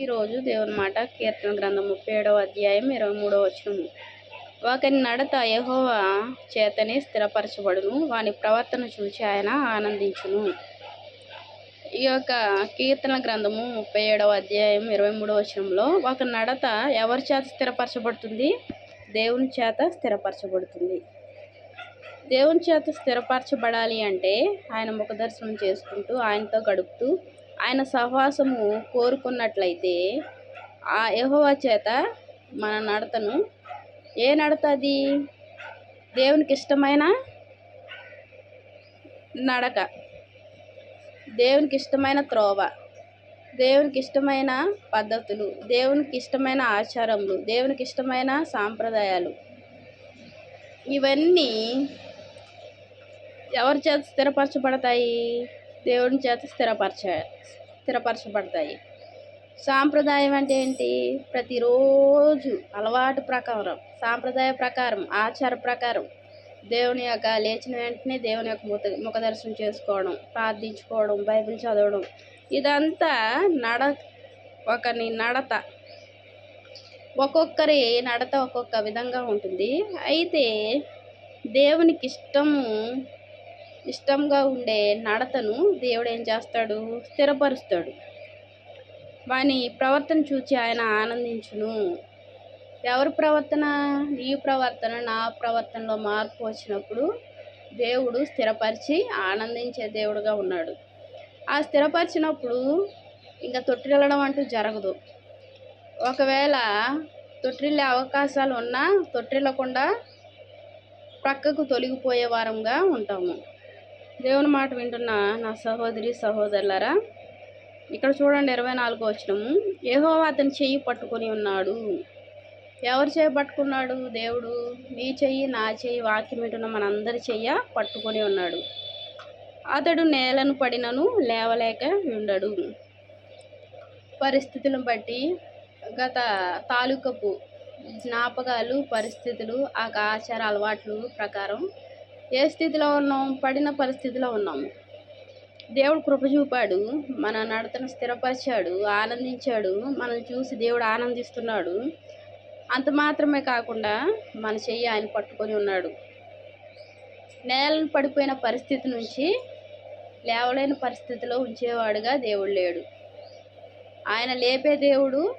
ఈరోజు దేవుని మాట కీర్తన గ్రంథం ముప్పై ఏడవ అధ్యాయం ఇరవై మూడవ వచనము. ఒకని నడత యహోవా చేతనే స్థిరపరచబడును. వాని ప్రవర్తన చూచి ఆయన ఆనందించును. ఈ యొక్క కీర్తన గ్రంథము ముప్పై ఏడవ అధ్యాయం ఇరవై మూడవ వచనంలో ఒక నడత ఎవరి చేత స్థిరపరచబడుతుంది? దేవుని చేత స్థిరపరచబడుతుంది. దేవుని చేత స్థిరపరచబడాలి అంటే ఆయన ముఖ దర్శనం చేసుకుంటూ ఆయనతో గడుపుతూ ఆయన సహవాసము కోరుకున్నట్లయితే ఆ యెహోవా చేత మన నడతను. ఏ నడత అది దేవునికి ఇష్టమైన నడక. దేవునికి ఇష్టమైన త్రోవ. దేవునికి ఇష్టమైన పద్ధతులు. దేవునికి ఇష్టమైన ఆచారములు. దేవునికి ఇష్టమైన సాంప్రదాయాలు. ఇవన్నీ ఎవరి చేత స్థిరపరచబడతాయి? దేవుని చేత స్థిరపరచ స్థిరపరచబడతాయి. సాంప్రదాయం అంటే ఏంటి? ప్రతిరోజు అలవాటు ప్రకారం సాంప్రదాయ ప్రకారం ఆచార ప్రకారం దేవుని యొక్క లేచిన వెంటనే దేవుని యొక్క ముఖ ముఖదర్శనం చేసుకోవడం ప్రార్థించుకోవడం బైబిల్ చదవడం ఇదంతా నడ ఒకని నడత. ఒక్కొక్కరి నడత ఒక్కొక్క విధంగా ఉంటుంది. అయితే దేవునికి ఇష్టము ఇష్టంగా ఉండే నడతను దేవుడు ఏం చేస్తాడు? స్థిరపరుస్తాడు. వాని ప్రవర్తన చూచి ఆయన ఆనందించును. ఎవరి ప్రవర్తన? నీ ప్రవర్తన నా ప్రవర్తనలో మార్పు వచ్చినప్పుడు దేవుడు స్థిరపరిచి ఆనందించే దేవుడుగా ఉన్నాడు. ఆ స్థిరపరిచినప్పుడు ఇంకా తొట్టిల్లడం అంటూ జరగదు. ఒకవేళ తొట్టిల్లే అవకాశాలు ఉన్నా తొట్టిల్లకుండా ప్రక్కకు తొలగిపోయే వారంగా ఉంటాము. దేవుని మాట వింటున్న నా సహోదరి సహోదరులారా ఇక్కడ చూడండి ఇరవై నాలుగో వచ్చినము ఏహో అతని చెయ్యి పట్టుకొని ఉన్నాడు. ఎవరు చెయ్యి పట్టుకున్నాడు? దేవుడు. నీ చెయ్యి నా చెయ్యి వాక్యం వింటున్న మనందరి చెయ్య పట్టుకొని ఉన్నాడు. అతడు నేలను పడినను లేవలేక ఉండడు పరిస్థితులను బట్టి గత తాలూకపు జ్ఞాపకాలు పరిస్థితులు ఆ ఆచార అలవాట్లు ప్రకారం ఏ స్థితిలో ఉన్నాం? పడిన పరిస్థితిలో ఉన్నాము దేవుడు కృప చూపాడు. మన నడతను స్థిరపరిచాడు. ఆనందించాడు. మనం చూసి దేవుడు ఆనందిస్తున్నాడు. అంత మాత్రమే కాకుండా మన చెయ్యి ఆయన పట్టుకొని ఉన్నాడు. నేలను పడిపోయిన పరిస్థితి నుంచి లేవలేని పరిస్థితిలో ఉంచేవాడుగా దేవుడు లేడు. ఆయన లేపే దేవుడు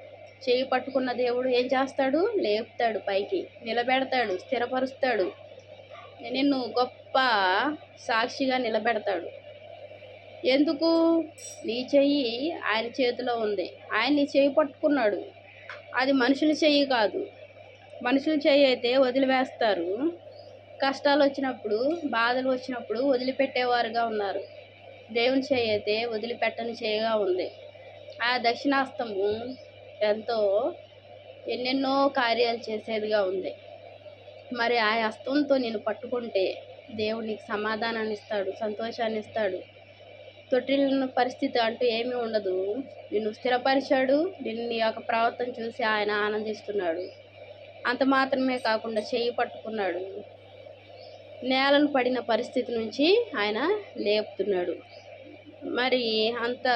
చేయి పట్టుకున్న దేవుడు ఏం చేస్తాడు? లేపుతాడు పైకి. నిలబెడతాడు. స్థిరపరుస్తాడు. నిన్ను గొప్ప సాక్షిగా నిలబెడతాడు. ఎందుకు? నీ చెయ్యి ఆయన చేతిలో ఉంది. ఆయన నీ చెయ్యి పట్టుకున్నాడు. అది మనుషుల చెయ్యి కాదు. మనుషుల చెయ్యి అయితే వదిలివేస్తారు. కష్టాలు వచ్చినప్పుడు బాధలు వచ్చినప్పుడు వదిలిపెట్టేవారుగా ఉన్నారు. దేవుని చెయ్యి అయితే వదిలిపెట్టని చెయ్యిగా ఉంది. ఆ దక్షిణాస్తము ఎంతో ఎన్నెన్నో కార్యాలు చేసేదిగా ఉంది. మరి ఆ హస్తంతో నేను పట్టుకుంటే దేవుడు నీకు సమాధానాన్ని ఇస్తాడు సంతోషాన్ని ఇస్తాడు తొట్టిల్లిన పరిస్థితి అంటూ ఏమీ ఉండదు. నిన్ను స్థిరపరిచాడు నిన్ను నీ యొక్క ప్రవర్తన చూసి ఆయన ఆనందిస్తున్నాడు. అంత మాత్రమే కాకుండా చేయి పట్టుకున్నాడు. నేలను పడిన పరిస్థితి నుంచి ఆయన లేపుతున్నాడు. మరి అంత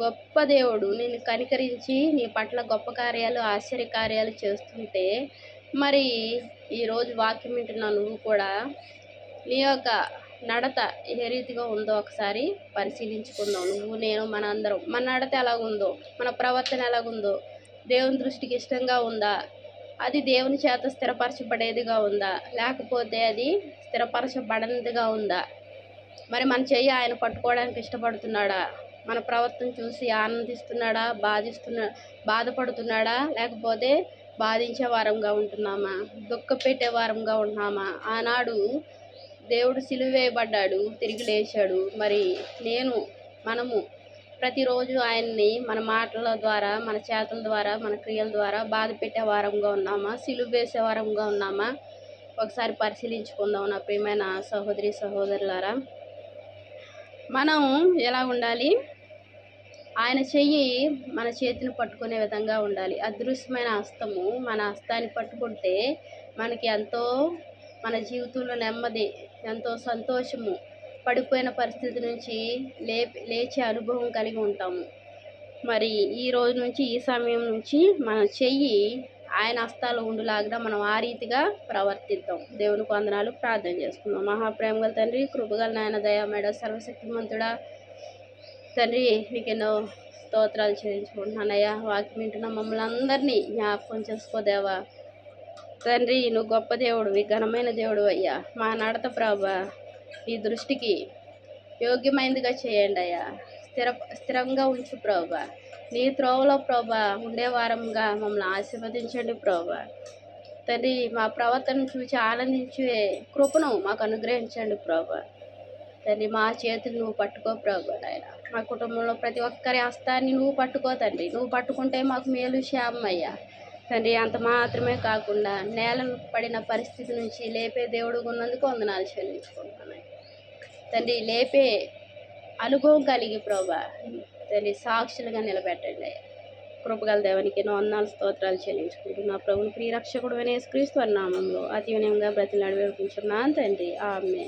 గొప్ప దేవుడు నిన్ను కనికరించి నీ పట్ల గొప్ప కార్యాలు ఆశ్చర్య కార్యాలు చేస్తుంటే మరి ఈరోజు వాక్యం వింటున్న నువ్వు కూడా నీ యొక్క నడత ఏ రీతిగా ఉందో ఒకసారి పరిశీలించుకుందాం. నువ్వు నేను మన అందరం మన నడత ఎలాగుందో మన ప్రవర్తన ఎలాగుందో దేవుని దృష్టికి ఇష్టంగా ఉందా అది దేవుని చేత స్థిరపరచబడేదిగా ఉందా లేకపోతే అది స్థిరపరచబడనిదిగా ఉందా? మరి మన చెయ్యి ఆయన పట్టుకోవడానికి ఇష్టపడుతున్నాడా? మన ప్రవర్తన చూసి ఆనందిస్తున్నాడా? బాధిస్తున్నా బాధపడుతున్నాడా? లేకపోతే బాధించే వారంగా ఉంటున్నామా? దుఃఖ పెట్టే వారంగా ఉంటున్నామా ఆనాడు దేవుడు సిలువేయబడ్డాడు తిరిగి లేచాడు. మరి నేను మనము ప్రతిరోజు ఆయన్ని మన మాటల ద్వారా మన చేతుల ద్వారా మన క్రియల ద్వారా బాధ పెట్టే వారంగా ఉన్నామా? సిలువ వేసే వారంగా ఉన్నామా? ఒకసారి పరిశీలించుకుందాం నా ప్రియమైన సహోదరి సహోదరులారా. మనం ఎలా ఉండాలి? ఆయన చెయ్యి మన చేతిని పట్టుకునే విధంగా ఉండాలి. అదృశ్యమైన హస్తము మన హస్తాన్ని పట్టుకుంటే మనకి ఎంతో మన జీవితంలో నెమ్మది ఎంతో సంతోషము. పడిపోయిన పరిస్థితి నుంచి లే లేచే అనుభవం కలిగి ఉంటాము. మరి ఈ రోజు నుంచి ఈ సమయం నుంచి మన చెయ్యి ఆయన హస్తాలు ఉండులాగా మనం ఆ రీతిగా ప్రవర్తిద్దాం. దేవుని వందనాలు. ప్రార్థన చేసుకుందాం. మహాప్రేమ గల తండ్రి కృపగల నాయన దయా మేడ సర్వశక్తిమంతుడా తండ్రి నీకు ఎన్నో స్తోత్రాలు చెల్లించుకుంటున్నానయ్యా. వాక్యం వింటున్న మమ్మల్ని అందరినీ జ్ఞాపకం చేసుకోదేవా తండ్రి నువ్వు గొప్ప దేవుడివి ఘనమైన దేవుడు అయ్యా. మా నడత ప్రభా ఈ దృష్టికి యోగ్యమైనదిగా చేయండి అయ్యా. స్థిర స్థిరంగా ఉంచు ప్రభా. నీ త్రోవలో ప్రభా ఉండేవారంగా మమ్మల్ని ఆశీర్వదించండి ప్రభా. తండ్రి మా ప్రవర్తన చూసి ఆనందించే కృపను మాకు అనుగ్రహించండి ప్రభా. తండ్రి మా చేతులు నువ్వు పట్టుకో ప్రభు నాయన. మా కుటుంబంలో ప్రతి ఒక్కరి హస్తాన్ని నువ్వు పట్టుకో తండ్రి. నువ్వు పట్టుకుంటే మాకు మేలు శ్యామయ్యా. తండ్రి అంత మాత్రమే కాకుండా నేలను పడిన పరిస్థితి నుంచి లేపే దేవుడు ఉన్నందుకు వందనాలు చెల్లించుకుంటున్నాను తండ్రి లేపే అనుభవం కలిగి ప్రభా. తండ్రి సాక్షులుగా నిలబెట్టండి. కృపగల దేవానికి ఎన్నో వందనాలు స్తోత్రాలు చెల్లించుకుంటున్నా. ప్రభుని ప్రియరక్షకుడు అనే క్రీస్తు నామంలో అతి వినయంగా బ్రతిలాడి వేడుకుంటున్నాను తండ్రి. ఆమె